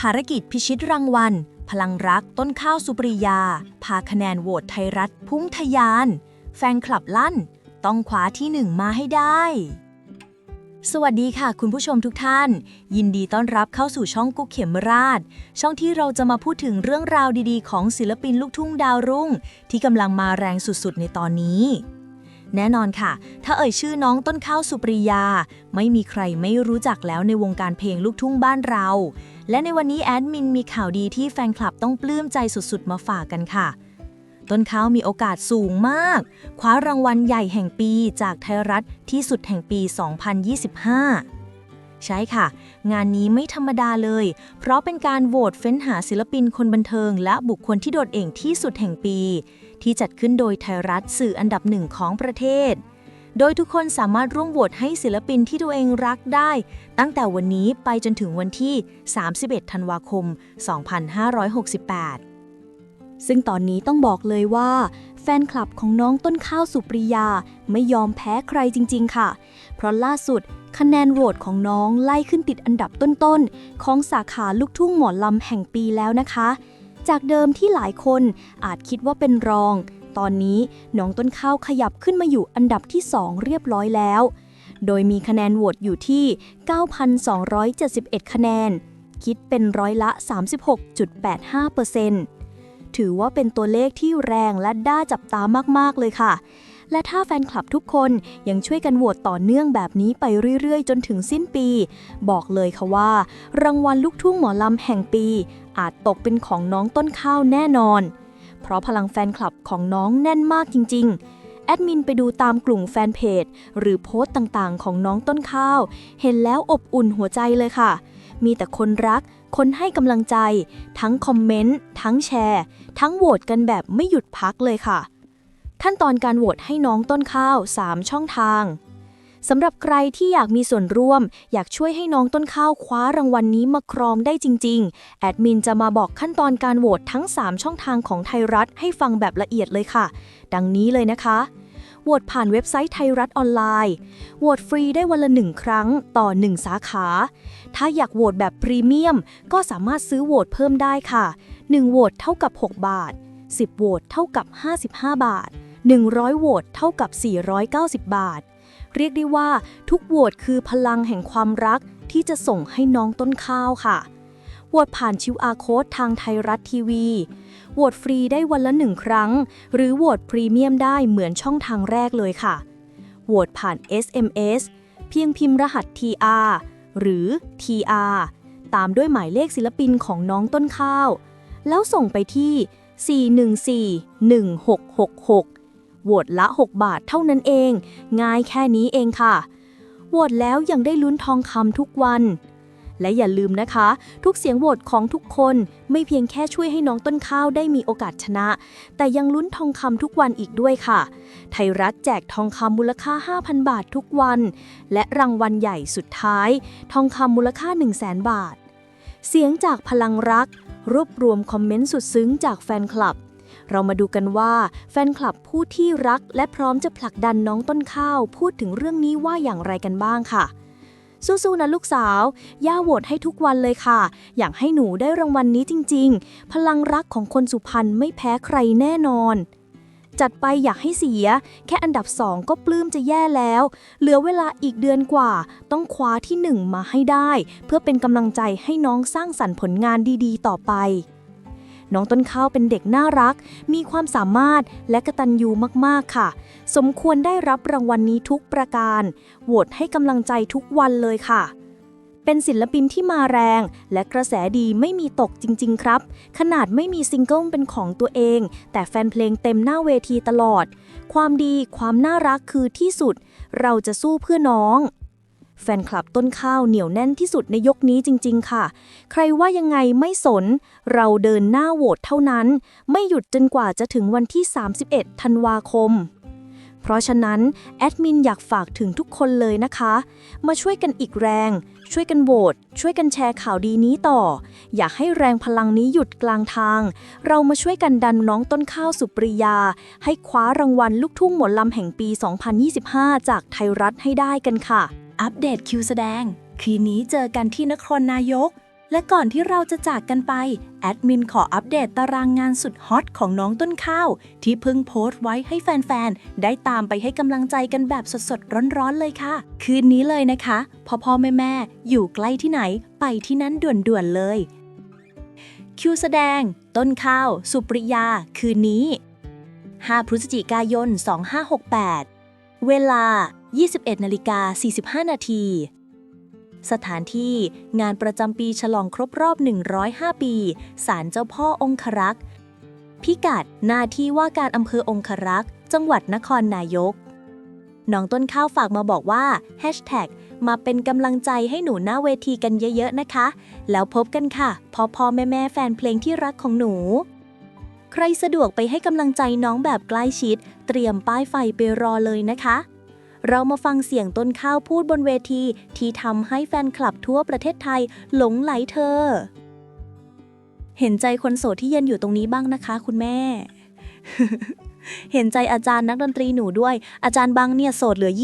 ภารกิจพิชิตรางวัล พลังรักต้นข้าวสุปริยา พาคะแนนโหวตไทยรัฐพุ่งทะยาน แฟนคลับลั่น ต้องคว้าที่หนึ่งมาให้ได้ สวัสดีค่ะคุณผู้ชมทุกท่าน ยินดีต้อนรับเข้าสู่ช่องกุ๊กเขมราช ช่องที่เราจะมาพูดถึงเรื่องราวดีๆ ของศิลปินลูกทุ่งดาวรุ่ง ที่กำลังมาแรงสุดๆ ในตอนนี้ แน่นอนค่ะ ถ้าเอ่ยชื่อน้องต้นข้าวสุปริยา ไม่มีใครไม่รู้จักแล้วในวงการเพลงลูกทุ่งบ้านเรา และในวันนี้แอดมินมีข่าวดีที่แฟนคลับต้องปลื้มใจสุดๆ มาฝากกันค่ะ ต้นข้าวมีโอกาสสูงมาก คว้ารางวัลใหญ่แห่งปีจากไทยรัฐที่สุดแห่งปี 2025 ใช่ค่ะ งานนี้ไม่ธรรมดาเลย เพราะเป็นการโหวตเฟ้นหาศิลปินคนบันเทิง และบุคคลที่โดดเด่นที่สุดแห่งปี ที่จัดขึ้นโดยไทยรัฐสื่ออันดับหนึ่งของประเทศ โดยทุกคนสามารถร่วมโหวตให้ศิลปินที่ตัวเองรักได้ ตั้งแต่วันนี้ไปจนถึงวันที่ 31 ธันวาคม 2568ซึ่งตอนนี้ต้องบอกเลยว่า แฟนคลับของน้องต้นข้าวสุปริยาไม่ยอมแพ้ใครจริง ๆ ค่ะ เพราะล่าสุดคะแนนโหวตของน้องไล่ขึ้นติดอันดับต้นๆ ของสาขาลูกทุ่งหมอลำแห่งปีแล้วนะคะ จากเดิมที่หลายคนอาจคิดว่าเป็นรอง ตอนนี้น้องต้นข้าวขยับขึ้นมาอยู่อันดับที่ 2 เรียบร้อยแล้ว โดยมีคะแนนโหวตอยู่ที่ 9,271 คะแนน คิดเป็นร้อยละ 36.85%ถือว่าเป็นตัวเลขที่แรงและน่าจับตามากๆเลยค่ะ และถ้าแฟนคลับทุกคนยังช่วยกันโหวตต่อเนื่องแบบนี้ไปเรื่อยๆ จนถึงสิ้นปี บอกเลยค่ะว่า รางวัลลูกทุ่งหมอลำแห่งปี อาจตกเป็นของน้องต้นข้าวแน่นอน เพราะพลังแฟนคลับของน้องแน่นมากจริง ๆแอดมินไปดูตามกลุ่มแฟนเพจ หรือโพสต์ต่างๆ ของน้องต้นข้าว เห็นแล้วอบอุ่นหัวใจเลยค่ะ มีแต่คนรัก คนให้กำลังใจ ทั้งคอมเมนต์ ทั้งแชร์ ทั้งโหวตกันแบบไม่หยุดพักเลยค่ะ ขั้นตอนการโหวตให้น้องต้นข้าว 3 ช่องทางสำหรับใครที่อยากมีส่วนร่วม อยากช่วยให้น้องต้นข้าวคว้ารางวัลนนี้มาครองได้จริง ๆ แอดมินจะมาบอกขั้นตอนการโหวตทั้ง 3 ช่องทางของไทยรัฐให้ฟังแบบละเอียดเลยค่ะ ดังนี้เลยนะคะโหวตผ่านเว็บไซต์ไทยรัฐออนไลน์โหวตฟรีได้วันละหนึ่งครั้งต่อ 1 สาขา ถ้าอยากโหวตแบบพรีเมียม ก็สามารถซื้อโหวตเพิ่มได้ค่ะ 1โหวตเท่ากับ 6 บาท 10โหวตเท่ากับ 55 บาท 100 โหวตเท่ากับ 490 บาท เรียกได้ว่าทุกโหวตคือพลังแห่งความรักที่จะส่งให้น้องต้นข้าวค่ะ โหวตผ่านชิวอาโค้ดทางไทยรัฐทีวี โหวตฟรีได้วันละหนึ่งครั้ง หรือโหวตพรีเมียมได้เหมือนช่องทางแรกเลยค่ะ โหวตผ่าน SMS เพียงพิมพ์รหัส TR หรือ TR ตามด้วยหมายเลขศิลปินของน้องต้นข้าว แล้วส่งไปที่ 414-1666 โหวตละ 6 บาทเท่านั้นเอง ง่ายแค่นี้เองค่ะ โหวตแล้วยังได้ลุ้นทองคำทุกวัน และอย่าลืมนะคะ ทุกเสียงโหวตของทุกคนไม่เพียงแค่ช่วยให้น้องต้นข้าวได้มีโอกาสชนะ แต่ยังลุ้นทองคำทุกวันอีกด้วยค่ะ ไทยรัฐแจกทองคำมูลค่า 5,000 บาททุกวัน และรางวัลใหญ่สุดท้าย ทองคำมูลค่า 1 0 0 0 0 0 บาท เสียงจากพลังรัก รวบรวมคอมเมนต์สุดซึ้งจากแฟนคลับ เรามาดูกันว่า แฟนคลับผู้ที่รักและพร้อมจะผลักดันน้องต้นข้าว พูดถึงเรื่องนี้ว่าอย่างไรกันบ้างค่ะ สู้ๆนะลูกสาว ย่าโหวตให้ทุกวันเลยค่ะ อยากให้หนูได้รางวัลนนี้จริง ๆ พลังรักของคนสุพรรณไม่แพ้ใครแน่นอน จัดไปอยากให้เสีย แค่อันดับสองก็ปลื้มจะแย่แล้ว เหลือเวลาอีกเดือนกว่า ต้องคว้าที่หนึ่งมาให้ได้ เพื่อเป็นกำลังใจให้น้องสร้างสรรค์ผลงานดีๆ ต่อไป น้องต้นข้าวเป็นเด็กน่ารัก มีความสามารถและกระตันยูมากๆค่ะ สมควรได้รับรางวัลนนี้ทุกประการ โหวตให้กำลังใจทุกวันเลยค่ะ เป็นศิลปินที่มาแรง และกระแสดีไม่มีตกจริง ๆ ครับ ขนาดไม่มีซิงเกิลเป็นของตัวเอง แต่แฟนเพลงเต็มหน้าเวทีตลอด ความดีความน่ารักคือที่สุด เราจะสู้เพื่อน้อง แฟนคลับต้นข้าวเหนียวแน่นที่สุดในยกนี้จริง ๆ ค่ะ ใครว่ายังไงไม่สน เราเดินหน้าโหวตเท่านั้น ไม่หยุดจนกว่าจะถึงวันที่ 31 ธันวาคม เพราะฉะนั้น แอดมินอยากฝากถึงทุกคนเลยนะคะ มาช่วยกันอีกแรง ช่วยกันโหวตช่วยกันแชร์ข่าวดีนี้ต่อ อยากให้แรงพลังนี้หยุดกลางทาง เรามาช่วยกันดันน้องต้นข้าวสุปริยา ให้คว้ารางวัลลูกทุ่งหมอลำแห่งปี 2025 จากไทยรัฐให้ได้กันค่ะ อัปเดตคิวแสดง คืนนี้เจอกันที่นครนายก และก่อนที่เราจะจากกันไป แอดมินขออัปเดตตารางงานสุดฮอตของน้องต้นข้าว ที่เพิ่งโพสต์ไว้ให้แฟน ๆ ได้ตามไปให้กำลังใจกันแบบสด ๆ ร้อน ๆ เลยค่ะ คืนนี้เลยนะคะ พ่อพ่อแม่แม่อยู่ใกล้ที่ไหนไปที่นั่นด่วน ๆ เลย คิวแสดง ต้นข้าว สุปริยา คืนนี้ 5 พฤศจิกายน 2568 เวลา 21นาฬิกา45 นาที สถานที่งานประจำปีฉลองครบรอบ 105 ปีศาลเจ้าพ่อองครักษ์ พิกัดหน้าที่ว่าการอำเภอองครักษ์ จังหวัดนครนายก น้องต้นข้าวฝากมาบอกว่า Hashtag มาเป็นกำลังใจให้หนูหน้าเวทีกันเยอะๆนะคะ แล้วพบกันค่ะพ่อพ่อแม่แม่แฟนเพลงที่รักของหนู ใครสะดวกไปให้กำลังใจน้องแบบใกล้ชิด เตรียมป้ายไฟไปรอเลยนะคะ เรามาฟังเสียงต้นข้าวพูดบนเวที ที่ทำให้แฟนคลับทั่วประเทศไทยหลงไหลเธอ เห็นใจคนโสดที่เยืนอยู่ตรงนี้บ้างนะคะ คุณแม่ เห็นใจอาจารย์นักดนตรีหนูด้วย อาจารย์บังเนี่ยโสดเหลือ 20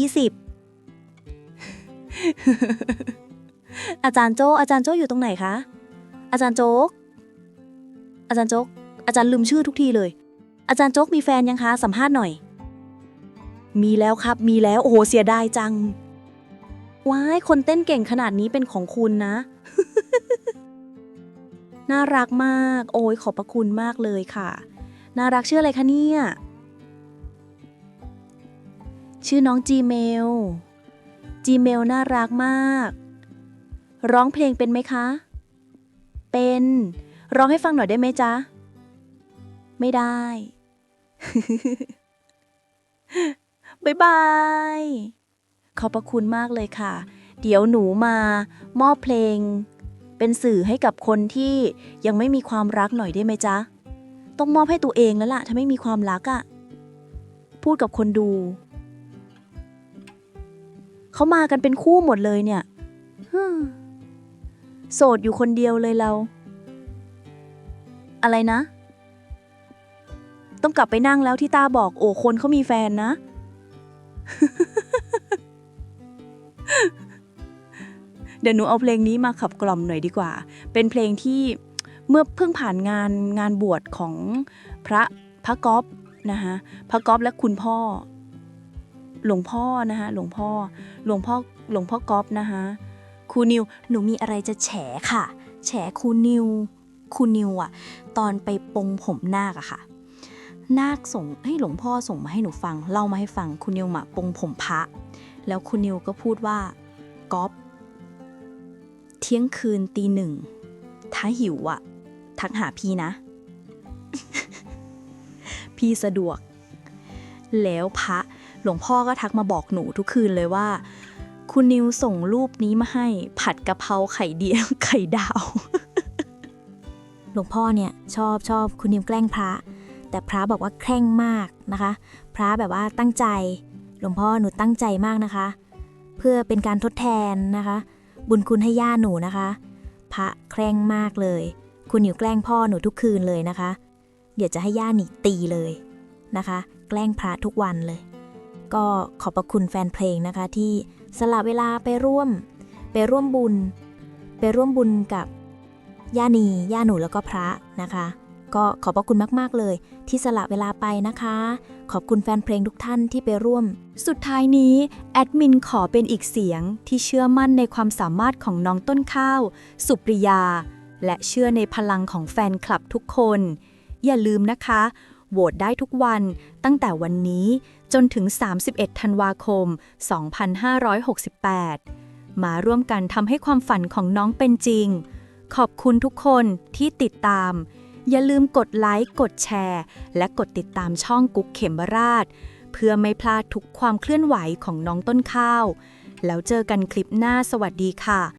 อาจารย์โจอาจารย์โจอยู่ตรงไหนคะ อาจารย์โจ๊กอาจารย์โจ๊ก อาจารย์ลืมชื่อทุกทีเลย อาจารย์โจ๊กมีแฟนยังคะ สัมภาษณ์หน่อย มีแล้วครับ มีแล้ว โอ้โห เสียดายจัง ว้าย คนเต้นเก่งขนาดนี้เป็นของคุณนะ น่ารักมาก โอ้ย ขอบพระคุณมากเลยค่ะ น่ารักชื่ออะไรคะเนี่ย ชื่อน้อง Gmail Gmail น่ารักมาก ร้องเพลงเป็นไหมคะ เป็น ร้องให้ฟังหน่อยได้ไหมจ๊ะ ไม่ได้ บ๊ายบาย ขอบพระคุณมากเลยค่ะ เดี๋ยวหนูมามอบเพลง เป็นสื่อให้กับคนที่ยังไม่มีความรักหน่อยได้ไหมจ๊ะ ต้องมอบให้ตัวเองแล้วล่ะ ถ้าไม่มีความรักอะ่ะ พูดกับคนดู เขามากันเป็นคู่หมดเลยเนี่ยโสดอยู่คนเดียวเลยเรา อะไรนะ ต้องกลับไปนั่งแล้วที่ตาบอกโอ้คนเขามีแฟนนะ เดี๋ยวหนูเอาเพลงนี้มาขับกล่อมหน่อยดีกว่า เป็นเพลงที่เมื่อเพิ่งผ่านงานงานบวชของพระพระก๊อฟนะคะพระก๊อฟและคุณพ่อ หลวงพ่อนะคะหลวงพ่อหลวงพ่อหลวงพ่อก๊อฟนะคะครูนิวหนูมีอะไรจะแฉค่ะ แฉครูนิวครูนิวอะตอนไปปรงผมนาคอะค่ะ นาคส่งให้หลวงพ่อส่งมาให้หนูฟังเล่ามาให้ฟังคุณนิวมาปงผมพระ แล้วคุณนิวก็พูดว่าก๊อฟเที่ยงคืนตีหนึ่ง ถ้าหิวอะทักหาพี่นะ พี่สะดวก แล้วพระหลวงพ่อก็ทักมาบอกหนูทุกคืนเลยว่า คุณนิวส่งรูปนี้มาให้ ผัดกะเพราไข่เดียวไข่ดาว หลวงพ่อเนี่ยชอบชอบคุณนิวแกล้งพระ แต่พระบอกว่าแคร่งมากนะคะ พระแบบว่าตั้งใจ หลวงพ่อหนูตั้งใจมากนะคะ เพื่อเป็นการทดแทนนะคะ บุญคุณให้ย่าหนูนะคะ พระแคร่งมากเลย คุณนิวแกล้งพ่อหนูทุกคืนเลยนะคะ เดี๋ยวจะให้ย่าหนีตีเลยนะคะ แกล้งพระทุกวันเลย ก็ขอบพระคุณแฟนเพลงนะคะที่สละเวลาไปร่วม ไปร่วมบุญ ไปร่วมบุญกับย่านีย่าหนูแล้วก็พระนะคะ ก็ขอบพระคุณมาก ๆ เลย ที่สละเวลาไปนะคะ ขอบคุณแฟนเพลงทุกท่านที่ไปร่วม สุดท้ายนี้ แอดมินขอเป็นอีกเสียงที่เชื่อมั่นในความสามารถของน้องต้นข้าว สุปริยา และเชื่อในพลังของแฟนคลับทุกคน อย่าลืมนะคะโหวตได้ทุกวันตั้งแต่วันนี้จนถึง 31 ธันวาคม 2568 มาร่วมกันทำให้ความฝันของน้องเป็นจริง ขอบคุณทุกคนที่ติดตาม อย่าลืมกดไลค์ กดแชร์ และกดติดตามช่องกุ๊กเขมราช เพื่อไม่พลาดทุกความเคลื่อนไหวของน้องต้นข้าว แล้วเจอกันคลิปหน้าสวัสดีค่ะ